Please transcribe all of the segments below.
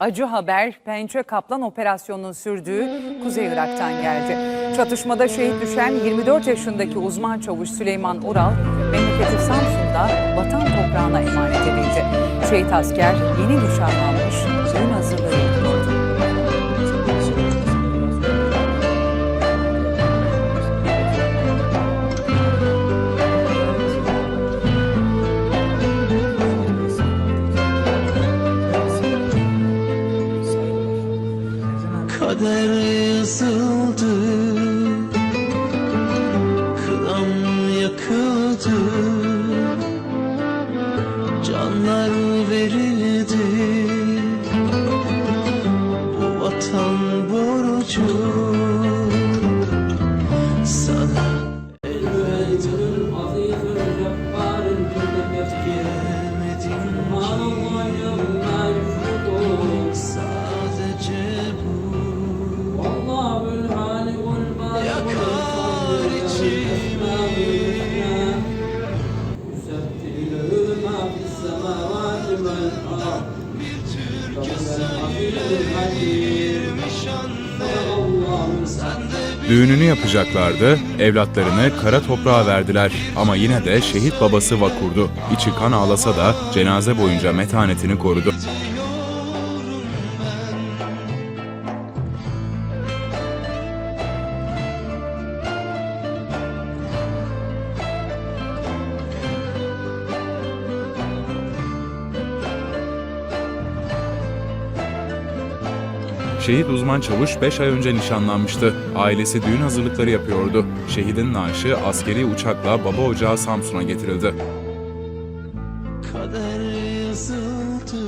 Acı haber Pençe Kaplan operasyonunun sürdüğü Kuzey Irak'tan geldi. Çatışmada şehit düşen 24 yaşındaki uzman çavuş Süleyman Ural, memleketi Samsun'da vatan toprağına emanet edildi. Şehit asker yeni nişanlanmış, düğün hazırlığı Kader yazıldı Kılam yakıldı. Canlar verildi Düğününü yapacaklardı, evlatlarını kara toprağa verdiler ama yine de şehit babası vakurdu. İçi kan ağlasa da cenaze boyunca metanetini korudu. Şehit uzman çavuş 5 ay önce nişanlanmıştı. Ailesi düğün hazırlıkları yapıyordu. Şehidin naaşı askeri uçakla baba ocağı Samsun'a getirildi. Kader yazıldı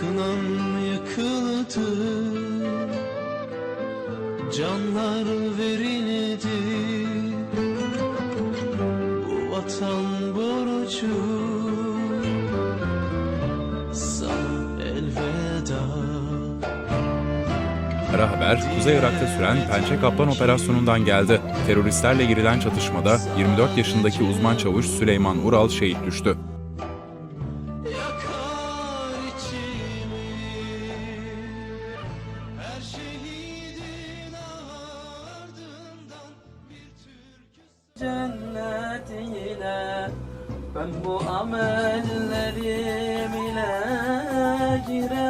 Kınam yakıldı Canlar verildi Bu vatan borcu Sana Kara haber, Kuzey Irak'ta süren Pençe Kaplan operasyonundan geldi. Teröristlerle girilen çatışmada 24 yaşındaki uzman çavuş Süleyman Ural şehit düştü. Ben bu amellerim ile giremem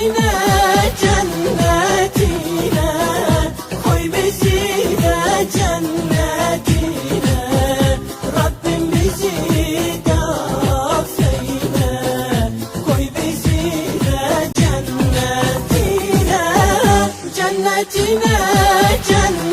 Cennetine, cennetine. Koy bizi de cennetine. Rabbim bizi de affeyle. Koy cennetine. Cennetine, cennetine